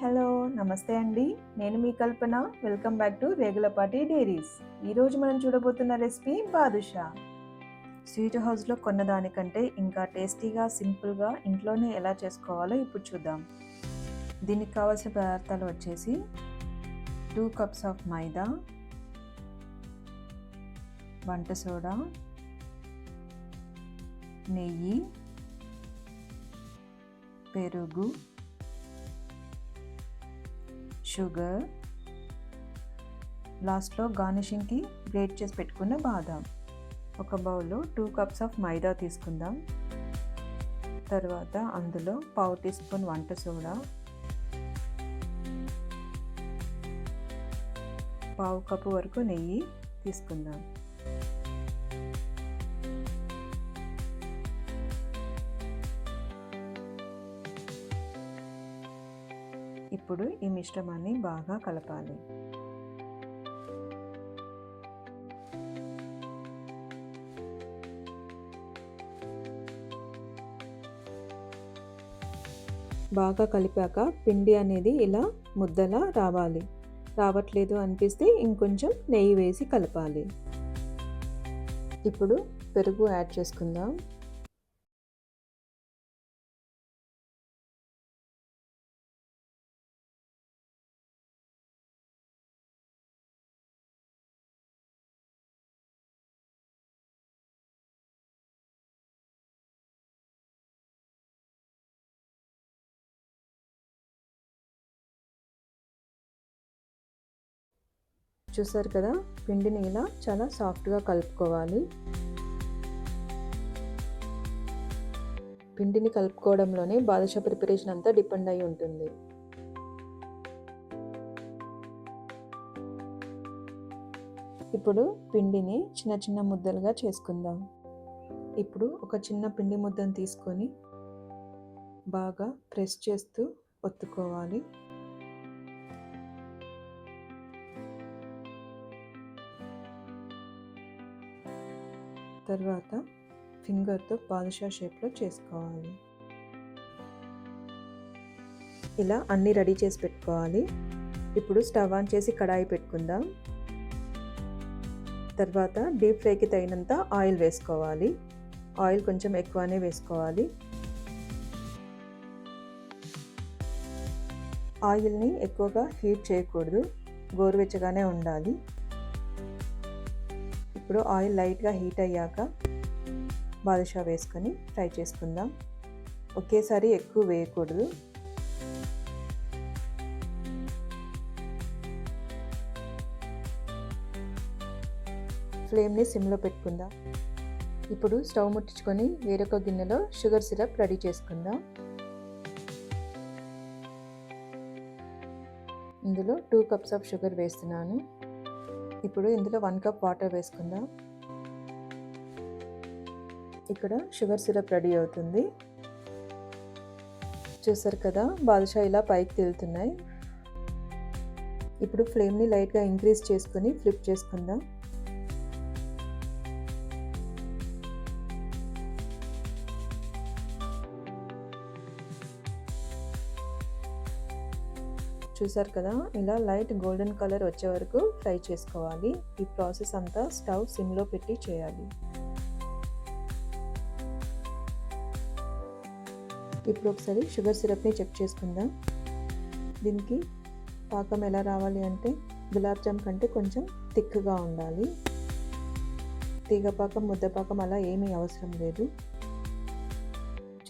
Hello నమస్తే అండి. నేను మీ Kalpana. Welcome back to Regulapati diaries. ఈరోజు మనం చూడబోతున్న రెసిపీ బాదుషా. స్వీట్ హౌస్లో కొన్నదానికంటే ఇంకా టేస్టీగా సింపుల్గా ఇంట్లోనే ఎలా చేసుకోవాలో ఇప్పుడు చూద్దాం. దీనికి కావాల్సిన పదార్థాలు వచ్చేసి టూ కప్స్ ఆఫ్ మైదా వంట సోడా నెయ్యి పెరుగు షుగర్ లాస్ట్లో గార్నిషింగ్కి గ్రేట్ చేసి పెట్టుకున్న బాదాం. ఒక బౌల్లో టూ కప్స్ ఆఫ్ మైదా తీసుకుందాం. తర్వాత అందులో పావు టీ స్పూన్ వంట సోడా పావు కప్పు వరకు నెయ్యి తీసుకుందాం. ఇప్పుడు ఈ మిశ్రమాన్ని బాగా కలపాలి. బాగా కలిపాక పిండి అనేది ఇలా ముద్దలా రావాలి. రావట్లేదు అనిపిస్తే ఇంకొంచెం నెయ్యి వేసి కలపాలి. ఇప్పుడు పెరుగు యాడ్ చేసుకుందాం. చూసారు కదా? పిండిని ఇలా చాలా సాఫ్ట్గా కలుపుకోవాలి. పిండిని కలుపుకోవడంలోనే బాదుషా ప్రిపరేషన్ అంతా డిపెండ్ అయి ఉంటుంది. ఇప్పుడు పిండిని చిన్న చిన్న ముద్దలుగా చేసుకుందాం. ఇప్పుడు ఒక చిన్న పిండి ముద్దను తీసుకొని బాగా ప్రెస్ చేస్తూ ఒత్తుకోవాలి. తర్వాత ఫింగర్తో బాదుషా షేప్లో చేసుకోవాలి. ఇలా అన్నీ రెడీ చేసి పెట్టుకోవాలి. ఇప్పుడు స్టవ్ ఆన్ చేసి కడాయి పెట్టుకుందాం. తర్వాత డీప్ ఫ్రైకి తగినంత ఆయిల్ వేసుకోవాలి. ఆయిల్ కొంచెం ఎక్కువనే వేసుకోవాలి. ఆయిల్ని ఎక్కువగా హీట్ చేయకూడదు. గోరువెచ్చగానే ఉండాలి. ఇప్పుడు ఆయిల్ లైట్గా హీట్ అయ్యాక బాదుషా వేసుకొని ఫ్రై చేసుకుందాం. ఒకేసారి ఎక్కువ వేయకూడదు. ఫ్లేమ్ని సిమ్లో పెట్టుకుందాం. ఇప్పుడు స్టవ్ ముట్టించుకొని వేరొక గిన్నెలో షుగర్ సిరప్ రెడీ చేసుకుందాం. ఇందులో టూ కప్స్ ఆఫ్ షుగర్ వేస్తున్నాను. ఇప్పుడు ఇందులో వన్ కప్ వాటర్ వేసుకుందాం. ఇక్కడ షుగర్ సిరప్ రెడీ అవుతుంది. చూసారు కదా బాదుషా ఇలా పైకి తేలుతున్నాయి. ఇప్పుడు ఫ్లేమ్ని లైట్గా ఇంక్రీజ్ చేసుకొని ఫ్లిప్ చేసుకుందాం. చూసారు కదా ఇలా లైట్ గోల్డెన్ కలర్ వచ్చే వరకు ఫ్రై చేసుకోవాలి. ఈ ప్రాసెస్ అంతా స్టవ్ సిమ్లో పెట్టి చేయాలి. ఇప్పుడు ఒకసారి షుగర్ సిరప్ని చెక్ చేసుకుందాం. దీనికి పాకం ఎలా రావాలి అంటే గులాబ్ జామ్ కంటే కొంచెం థిక్గా ఉండాలి. తీగపాకం ముద్దపాకం అలా ఏమీ అవసరం లేదు.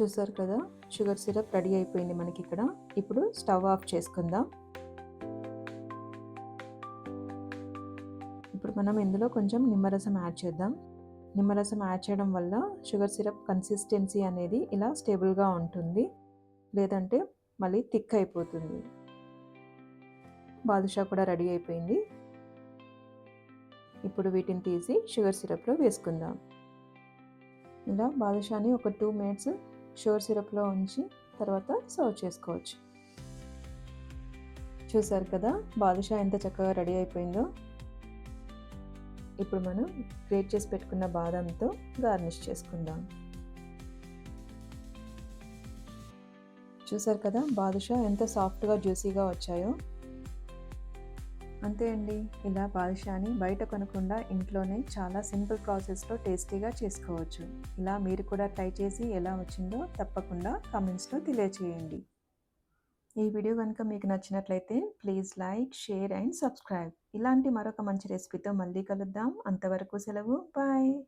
చూసారు కదా? షుగర్ సిరప్ రెడీ అయిపోయింది మనకి ఇక్కడ. ఇప్పుడు స్టవ్ ఆఫ్ చేసుకుందాం. ఇప్పుడు మనం ఇందులో కొంచెం నిమ్మరసం యాడ్ చేద్దాం. నిమ్మరసం యాడ్ చేయడం వల్ల షుగర్ సిరప్ కన్సిస్టెన్సీ అనేది ఇలా స్టేబుల్గా ఉంటుంది. లేదంటే మళ్ళీ థిక్ అయిపోతుంది. బాదుషా కూడా రెడీ అయిపోయింది. ఇప్పుడు వీటిని తీసి షుగర్ సిరప్లో వేసుకుందాం. ఇలా బాదుషాని ఒక టూ మినిట్స్ షోర్ సిరప్లో ఉంచి తర్వాత సర్వ్ చేసుకోవచ్చు. చూసారు కదా బాదుషా ఎంత చక్కగా రెడీ అయిపోయిందో. ఇప్పుడు మనం గ్రేట్ చేసి పెట్టుకున్న బాదంతో గార్నిష్ చేసుకుందాం. చూసారు కదా బాదుషా ఎంత సాఫ్ట్గా జ్యూసీగా వచ్చాయో. అంతే అండి. ఇలా బాదుషాని బయట కొనకుండా ఇంట్లోనే చాలా సింపుల్ ప్రాసెస్లో టేస్టీగా చేసుకోవచ్చు. ఇలా మీరు కూడా ట్రై చేసి ఎలా వచ్చిందో తప్పకుండా కామెంట్స్లో తెలియచేయండి. ఈ వీడియో కనుక మీకు నచ్చినట్లయితే please like share and subscribe. ఇలాంటి మరొక మంచి రెసిపీతో మళ్ళీ కలుద్దాం. అంతవరకు సెలవు. బాయ్.